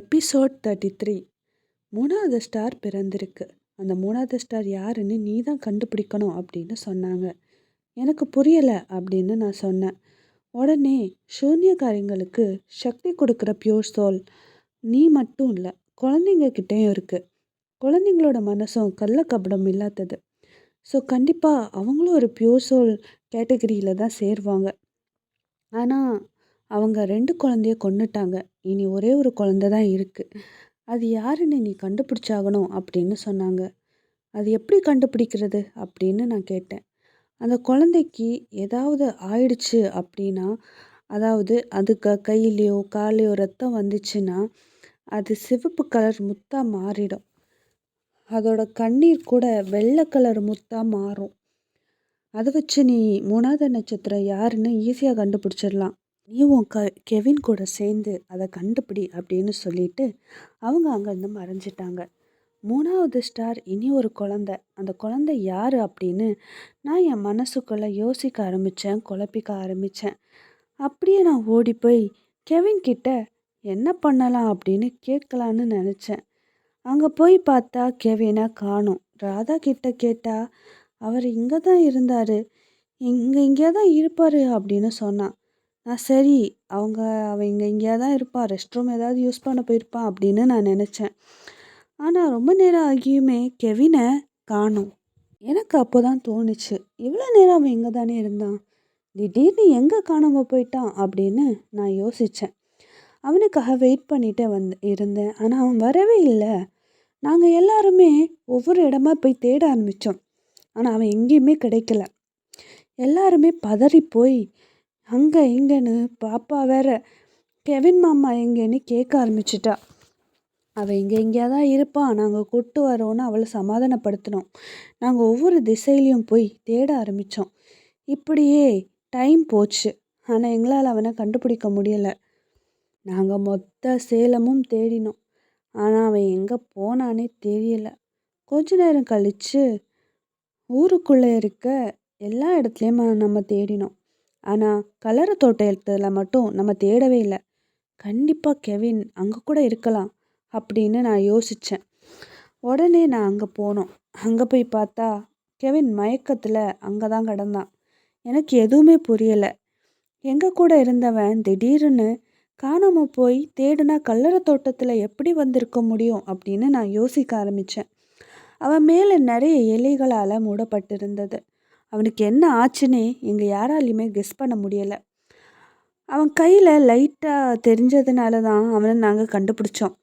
Episode thirty three மூணாவது star பிறந்திருக்கு. அந்த மூணாவது ஸ்டார் யாருன்னு நீ தான் கண்டுபிடிக்கணும் அப்படின்னு சொன்னாங்க. எனக்கு புரியலை அப்படின்னு நான் சொன்னேன். உடனே சூன்யக்காரிங்களுக்கு சக்தி கொடுக்குற பியூர் சோல் நீ மட்டும் இல்லை குழந்தைங்க கிட்டேயும் இருக்குது குழந்தைங்களோட மனசும் கள்ளக்கபடம் இல்லாதது. ஸோ கண்டிப்பாக அவங்களும் ஒரு பியூர் சோல் கேட்டகரியில் தான் சேருவாங்க. ஆனால் அவங்க ரெண்டு குழந்தைய கொன்னுட்டாங்க. இனி ஒரே ஒரு குழந்த தான் இருக்குது அது யாருன்னு நீ கண்டுபிடிச்சாகணும் அப்படின்னு சொன்னாங்க. அது எப்படி கண்டுபிடிக்கிறது அப்படின்னு நான் கேட்டேன். அந்த குழந்தைக்கு ஏதாவது ஆயிடுச்சு அப்படின்னா அதாவது அதுக்கு கையிலையோ காலையோ ரத்தம் வந்துச்சுன்னா அது சிவப்பு கலர் முத்தாக மாறிடும். அதோட கண்ணீர் கூட வெள்ளை கலர் முத்தாக மாறும். அதை வச்சு நீ மூணாவது நட்சத்திரம் யாருன்னு ஈஸியாக கண்டுபிடிச்சிடலாம். நீ உன் க கெவின் கூட சேர்ந்து அதை கண்டுபிடி அப்படின்னு சொல்லிட்டு அவங்க அங்கேருந்து மறைஞ்சிட்டாங்க. மூணாவது ஸ்டார் இனி ஒரு குழந்த. அந்த குழந்தை யார் அப்படின்னு நான் என் மனசுக்குள்ளே யோசிக்க ஆரம்பித்தேன் குழப்பிக்க ஆரம்பித்தேன் அப்படியே நான் ஓடி போய் கெவின் கிட்ட என்ன பண்ணலாம் அப்படின்னு கேட்கலான்னு நினச்சேன். அங்கே போய் பார்த்தா கெவினை காணும். ராதா கிட்ட கேட்டால் அவர் இங்கே தான் இருந்தார். இங்கே இங்கே தான் இருப்பார் அப்படின்னு சொன்னான். நான் சரி அவங்க அவன் இங்கே இங்கேயா தான் இருப்பாள் ரெஸ்ட் ரூம் ஏதாவது யூஸ் பண்ண போயிருப்பான் அப்படின்னு நான் நினச்சேன். ஆனால் ரொம்ப நேரம் ஆகியுமே கெவினை காணும். எனக்கு அப்போ தான் தோணுச்சு இவ்வளோ நேரம் அவன் எங்கே தானே இருந்தான் திடீர்னு எங்கே காணாமல் போயிட்டான் அப்படின்னு நான் யோசித்தேன் அவனுக்காக வெயிட் பண்ணிகிட்டே வந்து இருந்தேன் ஆனால் அவன் வரவே இல்லை. நாங்கள் எல்லாருமே ஒவ்வொரு இடமா போய் தேட ஆரம்பித்தோம் ஆனால் அவன் எங்கேயுமே கிடைக்கல. எல்லாருமே பதறி போய் அங்கே இங்கேன்னு பாப்பா வேற கெவின் மாமா எங்கேன்னு கேட்க ஆரம்பிச்சிட்டா. அவள் இங்கே எங்கேயா தான் இருப்பான் நாங்கள் கூட்டு வரோன்னு அவளை சமாதானப்படுத்தினோம். நாங்கள் ஒவ்வொரு திசையிலையும் போய் தேட ஆரம்பித்தோம் இப்படியே டைம் போச்சு. ஆனால் எங்களால் அவனை கண்டுபிடிக்க முடியலை. நாங்கள் மொத்த சேலமும் தேடினோம். ஆனால் அவன் எங்கே போனானே தெரியல. கொஞ்ச நேரம் கழித்து ஊருக்குள்ளே இருக்க எல்லா இடத்துலையும் நம்ம தேடினோம். ஆனால் கலர தோட்டத்தில் மட்டும் நம்ம தேடவே இல்லை. கண்டிப்பாக கெவின் அங்கே கூட இருக்கலாம் அப்படின்னு நான் யோசித்தேன் உடனே நான் அங்கே போனோம். அங்கே போய் பார்த்தா கெவின் மயக்கத்தில் அங்கே தான் கிடந்தான். எனக்கு எதுவுமே புரியலை. எங்கள் கூட இருந்தவன் திடீர்னு காணாமல் போய் தேடுனா கல்லற தோட்டத்தில் எப்படி வந்திருக்க முடியும் அப்படின்னு நான் யோசிக்க ஆரம்பித்தேன் அவன் மேலே நிறைய இலைகளால் மூடப்பட்டிருந்தது. அவனுக்கு என்ன ஆச்சுன்னே எங்கள் யாராலையுமே கெஸ் பண்ண முடியலை. அவன் கையில் லைட்டாக தெரிஞ்சதுனால தான் அவனை நாங்கள் கண்டுபிடிச்சோம்.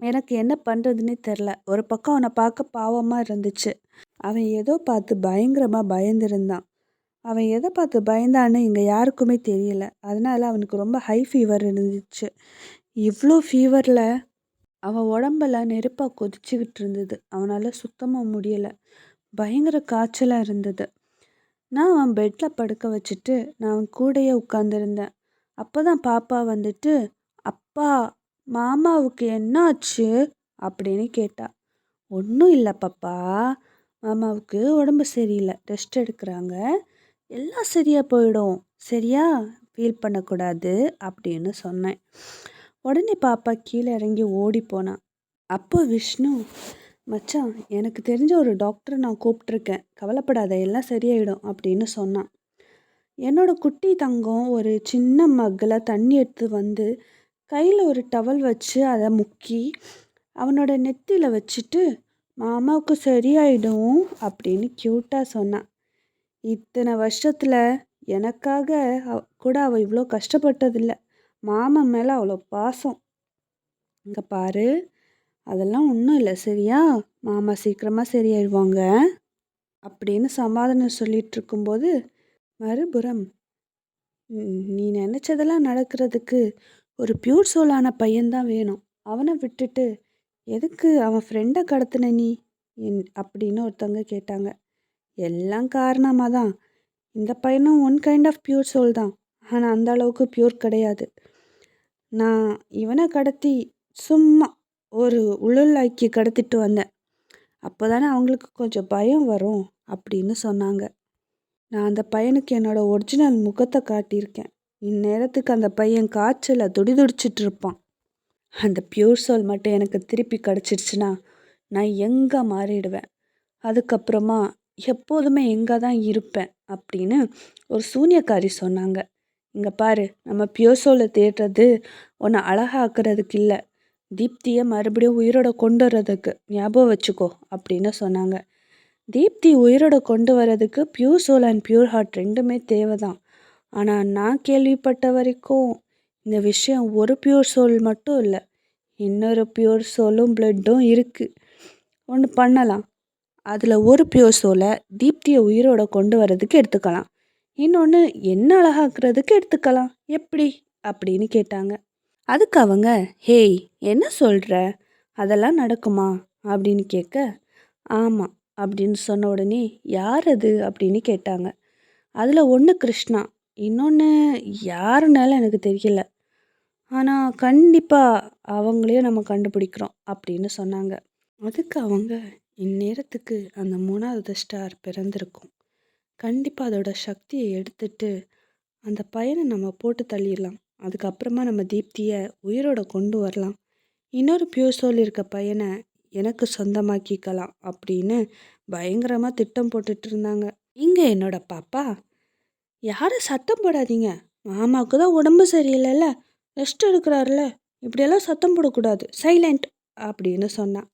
எனக்கு என்ன பண்ணுறதுன்னே தெரில ஒரு பக்கம் அவனை பார்க்க பாவமாக இருந்துச்சு. அவன் ஏதோ பார்த்து பயங்கரமாக பயந்துருந்தான். அவன் எதை பார்த்து பயந்தான்னு இங்கே யாருக்குமே தெரியல. அதனால் அவனுக்கு ரொம்ப ஹை ஃபீவர் இருந்துச்சு. இவ்வளோ ஃபீவரில் அவன் உடம்பெல நெருப்பாக கொதிச்சுக்கிட்டு இருந்தது. அவனால் சுத்தமாக முடியலை. பயங்கர காய்ச்சலாக இருந்தது. நான் அவன் பெட்டில் படுக்க வச்சுட்டு நான் அவன் கூடயே உட்காந்துருந்தேன் அப்போ தான் பாப்பா வந்துட்டு அப்பா மாமாவுக்கு என்ன ஆச்சு அப்படின்னு கேட்டா ஒன்றும் இல்லை பாப்பா மாமாவுக்கு உடம்பு சரியில்லை ரெஸ்ட் எடுக்கிறாங்க. எல்லாம் சரியாக போயிடும். சரியா? ஃபீல் பண்ணக்கூடாது அப்படின்னு சொன்னேன். உடனே பாப்பா கீழே இறங்கி ஓடி போனான் அப்போ விஷ்ணு மச்சான் எனக்கு தெரிஞ்ச ஒரு டாக்டரை நான் கூப்பிட்ருக்கேன் கவலைப்படாத எல்லாம் சரியாயிடும் அப்படின்னு சொன்னான். என்னோட குட்டி தங்கம் ஒரு சின்ன மக்கில் தண்ணி எடுத்து வந்து கையில் ஒரு டவல் வச்சு அதை முக்கி அவனோட நெத்தியில் வச்சுட்டு மாமாவுக்கு சரியாயிடும் அப்படின்னு க்யூட்டாக சொன்னான். இத்தனை வருஷத்தில் எனக்காக கூட அவள் இவ்வளோ கஷ்டப்பட்டதில்லை. மாமன் மேலே அவ்வளோ பாசம். இங்கே பாரு அதெல்லாம் ஒன்றும் இல்லை. சரியா? மாமா சீக்கிரமாக சரியாயிடுவாங்க. அப்படின்னு சமாதானம் சொல்லிட்டு இருக்கும்போது மறுபுறம் நீ நினச்சதெல்லாம் நடக்கிறதுக்கு ஒரு பியூர் சோலான பையன்தான் வேணும். அவனை விட்டுட்டு எதுக்கு அவன் ஃப்ரெண்டை கடத்தின நீ? என் அப்படின்னு ஒருத்தவங்க கேட்டாங்க. எல்லாம் காரணமாக தான் இந்த பையனும் one kind of pure soul தான். ஆனால் அந்த அளவுக்கு பியூர் கிடையாது. நான் இவனை கடத்தி சும்மா ஒரு உள்ளுள்ளாக்கி கடத்திட்டு வந்தேன். அப்போ தானே அவங்களுக்கு கொஞ்சம் பயம் வரும் அப்படின்னு சொன்னாங்க. நான் அந்த பையனுக்கு என்னோடய ஒரிஜினல் முகத்தை காட்டியிருக்கேன். இந்நேரத்துக்கு அந்த பையன் காய்ச்சலை துடிதுடிச்சிட்டு இருப்பான். அந்த பியூர் சோல் மட்டும் எனக்கு திருப்பி கிடச்சிருச்சுன்னா நான் எங்கே மாறிடுவேன்? அதுக்கப்புறமா எப்போதுமே எங்கே தான் இருப்பேன் அப்படின்னு ஒரு சூனியக்காரி சொன்னாங்க. இங்கே பாரு நம்ம பியூர் சோலை தேடுறது உன்னை அழகாக்குறதுக்கு இல்லை. தீப்தியை மறுபடியும் உயிரோட கொண்டு வர்றதுக்கு ஞாபகம் வச்சுக்கோ அப்படின்னு சொன்னாங்க. தீப்தி உயிரோட கொண்டு வர்றதுக்கு pure soul and pure heart ரெண்டுமே தேவை தான் ஆனால் நான் கேள்விப்பட்ட வரைக்கும் இந்த விஷயம் ஒரு பியூர் சோல் மட்டும் இல்லை இன்னொரு பியூர் சோலும் பிளட்டும் இருக்குது ஒன்று பண்ணலாம். அதில் ஒரு பியூர் சோலை தீப்தியை உயிரோட கொண்டு வர்றதுக்கு எடுத்துக்கலாம். இன்னொன்று என்ன அழகாக்குறதுக்கு எடுத்துக்கலாம். எப்படி? அப்படின்னு கேட்டாங்க. அதுக்கு அவங்க ஹேய் என்ன சொல்கிற அதெல்லாம் நடக்குமா? அப்படின்னு கேட்க ஆமாம் அப்படின்னு சொன்ன உடனே யார் அது? அப்படின்னு கேட்டாங்க. அதில் ஒன்று கிருஷ்ணா இன்னொன்று யாருனாலும் எனக்கு தெரியல. ஆனால் கண்டிப்பாக அவங்களையும் நம்ம கண்டுபிடிக்கிறோம் அப்படின்னு சொன்னாங்க. அதுக்கு அவங்க இந்நேரத்துக்கு அந்த மூணாவது ஸ்டார் பிறந்திருக்கும். கண்டிப்பாக அதோட சக்தியை எடுத்துட்டு அந்த பையனை நம்ம போட்டு தள்ளிடலாம். அதுக்கப்புறமா நம்ம தீப்தியை உயிரோட கொண்டு வரலாம். இன்னொரு பியூர் சோல் இருக்க பையனை எனக்கு சொந்தமாக்கிக்கலாம் அப்படின்னு பயங்கரமாக திட்டம் போட்டுட்டு இருந்தாங்க. இங்கே என்னோட பாப்பா யாரும் சத்தம் போடாதீங்க. மாமாவுக்கு தான் உடம்பு சரியில்லைல்ல ரெஸ்ட் எடுக்கிறாருல இப்படியெல்லாம் சத்தம் போடக்கூடாது சைலண்ட் அப்படின்னு சொன்னான்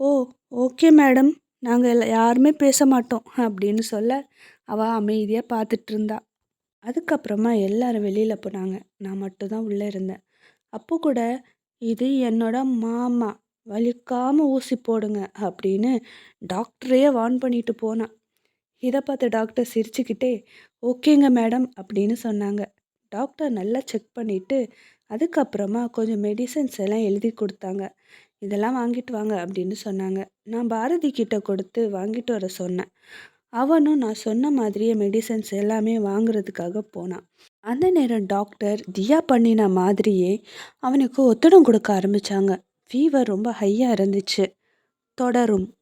ஓ ஓகே மேடம் நாங்கள் எல்லா யாருமே பேச மாட்டோம் அப்படின்னு சொல்ல அவள் அமைதியாக பார்த்துட்டு இருந்தா. அதுக்கப்புறமா எல்லாரும் வெளியில் போனாங்க. நான் மட்டும்தான் உள்ளே இருந்தேன். அப்போ கூட இது என்னோட மாமா வலிக்காமல் ஊசி போடுங்க அப்படின்னு டாக்டரையே வார்ன் பண்ணிட்டு போனான். இதை பார்த்து டாக்டர் சிரிச்சுக்கிட்டே ஓகேங்க மேடம் அப்படின்னு சொன்னாங்க. டாக்டர் நல்லா செக் பண்ணிவிட்டு அதுக்கப்புறமா கொஞ்சம் மெடிசன்ஸ் எல்லாம் எழுதி கொடுத்தாங்க. இதெல்லாம் வாங்கிட்டு வாங்க அப்படின்னு சொன்னாங்க. நான் பாரதி கிட்ட கொடுத்து வாங்கிட்டு வர சொன்னேன். அவனும் நான் சொன்ன மாதிரியே மெடிசன்ஸ் எல்லாமே வாங்குறதுக்காக போனான். அந்த நேரம் டாக்டர் தியா பண்ணின மாதிரியே அவனுக்கு ஒத்தடம் கொடுக்க ஆரம்பித்தாங்க ஃபீவர் ரொம்ப ஹையாக இருந்துச்சு. தொடரும்.